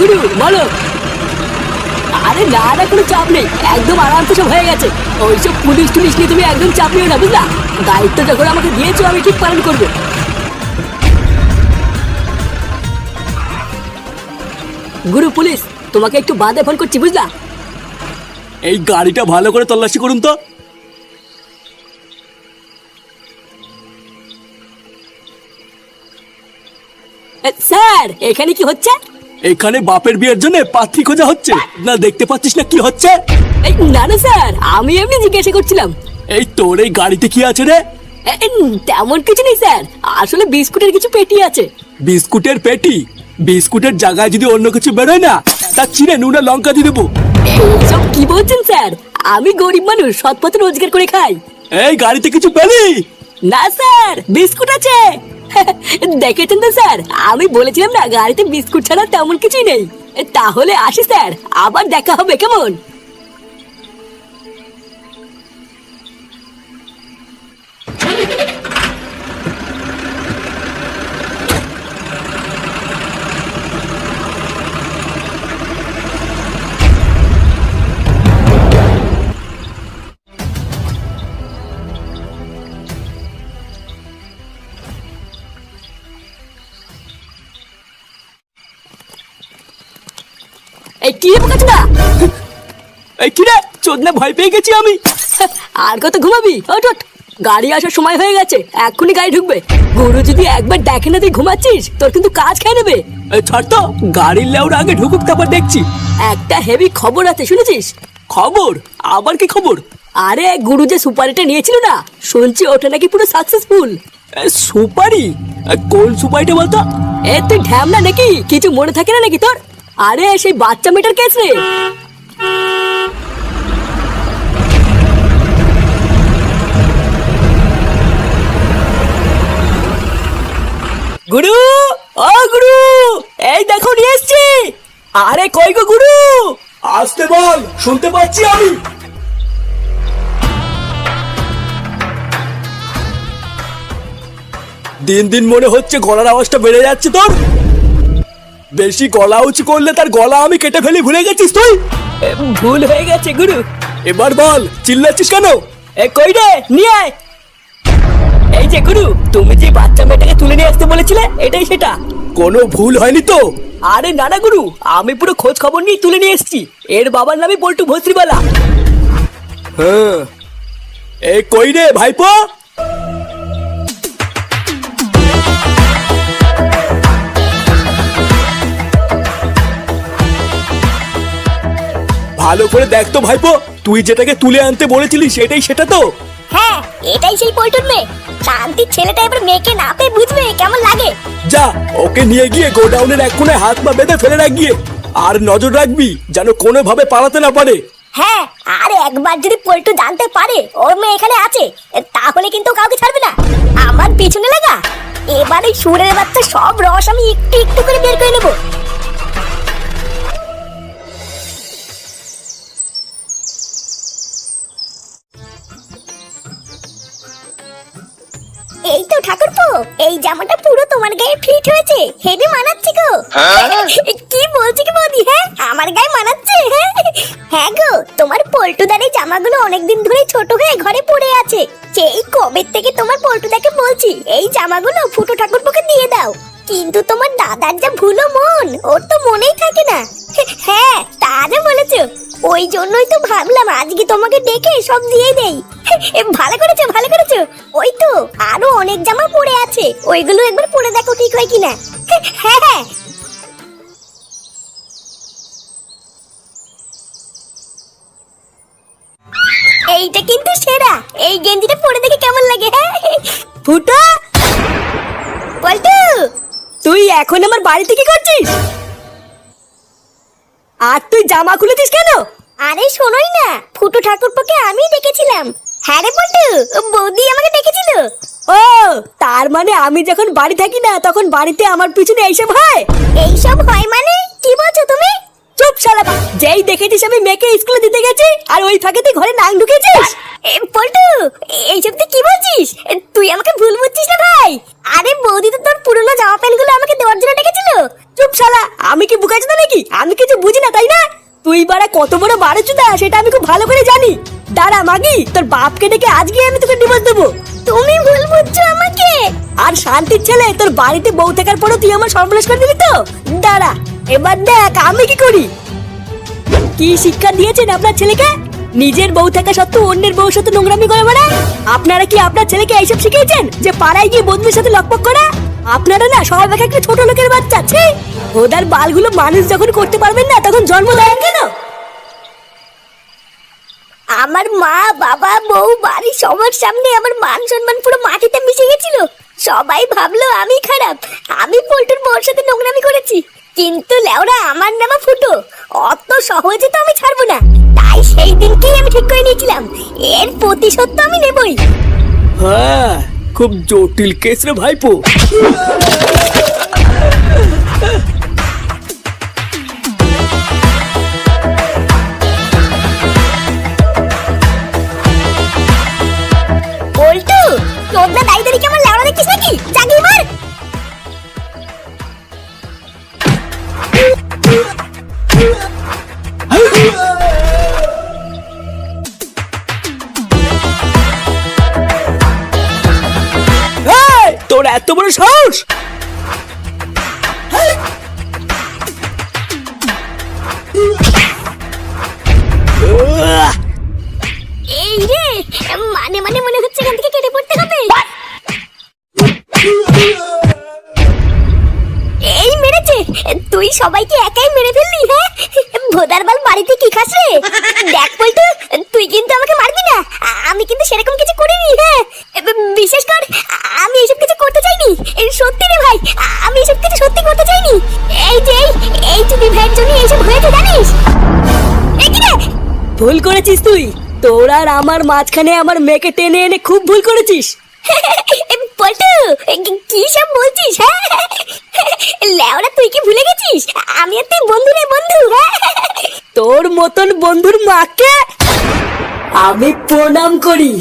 গুরু বলো। আরে না না কোনো চাপ নেই। একদম আরামসে সব হয়ে গেছে। ওইসব পুলিশ টুলিশ নিয়ে তুমি একদম চাপ নিও না বুঝলা? দায়িত্ব যখন আমাকে দিয়েছ আমি ঠিক পালন করব। গুরু পুলিশ তোমাকে একটু বাদে ফোন করছি বুঝলা? এই গাড়িটা ভালো করে তল্লাশি করুন তো। স্যার এখানে কি হচ্ছে? এখানে বাপের বিয়ের জন্য পাত্রী খোঁজা হচ্ছে। না দেখতে পাচ্ছিস না কি হচ্ছে? এই, না না স্যার আমি এমনি জিজ্ঞাসা করছিলাম। এই তোর এই গাড়িতে কি আছে রে? তেমন কিছু নেই স্যার। আসলে বিস্কুটের কিছু পেটি আছে। বিস্কুটের পেটি? বিস্কুটের জায়গায় যদি অন্য কিছু বেরোয় না তা চিনে নুনা লঙ্কা দিয়ে দেবো। এইসব কি বলছেন স্যার? আমি গরিব মানুষ সৎ পথে রোজগার করে খাই। এই গাড়িতে কিছু পেলি? না স্যার বিস্কুট আছে। দেখেছেন তো, স্যার? আমি বলেছিলাম না, গাড়িতে বিস্কুট ছাড়া তেমন কিছুই নেই। তাহলে আসি, স্যার। আবার দেখা হবে, কেমন? এই কি বোকাচ্ছ না এই কি রে? চোদনা ভয় পেয়ে গেছি আমি। আর কত ঘুমাবি? ওঠ। গাড়ি আসার সময় হয়ে গেছে এক্ষুনি গাড়ি ঢুকবে। গুরু যদি একবার দেখে না তুই ঘুমাচ্ছিস তোর কিন্তু কাজ খেয়ে নেবে। ছাড় তো গাড়ির লেউর আগে ঢুকুক তারপর দেখছি। একটা হেভি খবর আছে শুনেছিস? খবর? আবার কি খবর? আরে গুরু যে সুপারিটা নিয়েছিল না শুনছি ওটা নাকি পুরো সাকসেসফুল সুপারি? কোন সুপারিটা বলতো? এ তুই ঢ্যামনা নাকি? কিছু মনে থাকে না নাকি তোর? আরে, সেই বাচ্চা মেয়েটার কেস রে। গুরু, ও গুরু, এই দেখো, নিয়ে এসছি। আরে, কই গো গুরু? আসতে বল, শুনতে পাচ্ছি আমি। দিন দিন মনে হচ্ছে গলার আওয়াজটা বেড়ে যাচ্ছে তোর। বেশি গলা উঁচু করলে তার গলা আমি কেটে ফেলি ভুলে গেছিস তুই? ভুল হয়ে গেছে গুরু। এবার বল চিল্লাচ্ছিস কেন? এ কই রে? নিয়ে আয়। এই যে গুরু তুমি যে বাচ্চা মেয়েটাকে তুলে নিয়ে আসতে বলেছিলে এটাই সেটা। কোনো ভুল হয়নি তো? আরে নানা গুরু আমি পুরো খোঁজ খবর নিয়ে তুলে নিয়ে এসেছি। এর বাবার নামই বল্টু ভস্ত্রীবালা হ্যাঁ। এই কই রে ভাইপো? ভালো করে দেখ তো ভাইপো তুই যেটাকে তুলে আনতে বলেছিলি সেটাই সেটা তো। হ্যাঁ। এটাই সেই পল্টুর মেয়ে। শান্তির ছেলেটা এবার মেয়েকে না পেয়ে বুঝবে কেমন লাগে? যা ওকে নিয়ে গিয়ে গোডাউনের এক কোণে হাত পা বেঁধে ফেলে রাখ গিয়ে। আর নজর রাখবি যেন কোনোভাবে পালাতে না পারে। হ্যাঁ আর একবার যদি পল্টু জানতে পারে ওর মেয়ে এখানে আছে তাহলে কিন্তু কাউকে ছাড়বে না। আমার পিছনে লাগা। এবারে সুরের বাচ্চা সব রস আমি একটু একটু করে বের করে নেব। এই তো ঠাকুরপো এই জামাটা পুরো তোমার গায়ে ফিট হয়েছে হেভি মানাচ্ছে গো। কি বলছি কি বৌদি হ্যাঁ? আমার গায়ে মানাচ্ছে হ্যাঁ? হ্যাঁ গো তোমার পল্টুদার এই জামাগুলো অনেকদিন ধরে ছোট হয়ে ঘরে পড়ে আছে। সেই কবে থেকে তোমার পল্টুদাকে বলছি এই জামাগুলো ফুটো ঠাকুরপোকে দিয়ে দাও। কিন্তু তোমার দাদার যা ভুলো মন ওর তো মনেই থাকে না। হ্যাঁ তা যা বলেছ? ওই জন্যই তো ভাবলাম আজকে তোমাকে ডেকে সব দিয়ে দেই। ভালো করেছ ভালো করেছ। ওই তো, আরও অনেক জামা পড়ে আছে। ওইগুলো একবার পরে দেখো ঠিক হয় কিনা। হ্যাঁ হ্যাঁ। এইটা কিন্তু সেরা। এই গেঞ্জিটা পরে দেখে কেমন লাগে হ্যাঁ? ফুটা! পল্টু তুই এখন আমার বাড়িতে কি করছিস? আর তুই জামা খুলেছিস কেন? আরে শোনোই না ফুটু ঠাকুরপোকে আমি ডেকেছিলাম হ্যাঁ রে পল্টু বৌদি আমাকে ডেকেছিল ও তার মানে আমি যখন বাড়ি থাকি না তখন বাড়িতে আমার পিছনে এইসব হয়? এইসব হয় মানে? কি বলছো তুমি? চুপ শালা বা। যেই দেখেছিস আমি মেয়েকে স্কুলে দিতে গেছি আর ওই ফাঁকে তুই ঘরে নাং ঢুকেছিস? এ, পল্টু এইসব তুই কি বলছিস? তুই আমাকে ভুল বুঝছিস না ভাই? আরে বৌদি তো তোর পুরনো জামা প্যান্টগুলো আমাকে দেওয়ার জন্য ডেকেছিল। চুপ শালা আমি কি বুকাচ্ছি নাকি? আমি কিছু বুঝি না তাই না? তুই বাড়া কত বড় বারো চুদা সেটা আমি খুব ভালো করে জানি। দাঁড়া মাগি তোর বাপকে ডেকে আজকে আমি তোকে ডিভোর্স দেবো। তুমি ভুল বুঝছ আমাকে। আর শান্তির ছেলে তোর বাড়িতে বউ থাকার পরও তুই আমার সর্বনাশ করে দিবি তো? দাঁড়া এবার দেখ আমি কি করি? কি শিক্ষা দিয়েছেন আপনার ছেলেকে? নিজের বউ থাকা সত্ত্বেও অন্যের বউর সাথে নোংরামি করে বেড়ায়? আপনারা কি আপনার ছেলেকে এইসব শিখিয়েছেন? যে পাড়ায় গিয়ে বন্ধুদের সাথে লকপক করা? আপনারা না সবাই এক একটা ছোট লোকের বাচ্চা ছি। ওদের বালগুলো মানুষ যখন করতে পারবেন না তখন জন্ম দেন কেন? আমার মা বাবা বউ বাড়ি সবার সামনে আমার মান সম্মান পুরো মাটিতে মিশে গেছিল। সবাই ভাবলো আমি খারাপ। আমি পল্টুর বউর সাথে নোংরামি করেছি। কিন্তু লেওরা আমার নামা ফুটো। অত সহজে তো আমি ছাড়বো না। তাই সেই দিনকেই আমি ঠিক করে নিয়েছিলাম। এর প্রতিশোধ তো আমি নেবই। হ্যাঁ খুব জটিল কেস রে ভাইপো। এত বড় সাহস? এই মানে মানে মনে হচ্ছে এখান থেকে কেটে পড়তে হবে। এই মেরেছে, তুই সবাইকে একাই মেরে ফেললি হ্যাঁ? ভোদার বাল বাড়িতে কি খাস দেখ বলতো তুই কিন্তু আমাকে মারবি না আমি কিন্তু সেরকম কিছু ভুল করেছিস তুই? তোর আর আমার মাঝখানে আমার মেয়েকে টেনে এনে খুব ভুল করেছিস। পল্টু কি- সব বলছিস হ্যাঁ? লেওরা তুই কি ভুলে গেছিস? আমি আর তুই বন্ধু রে বন্ধু হ্যাঁ? তোর মতন বন্ধুর মাকে আমি প্রণাম করি।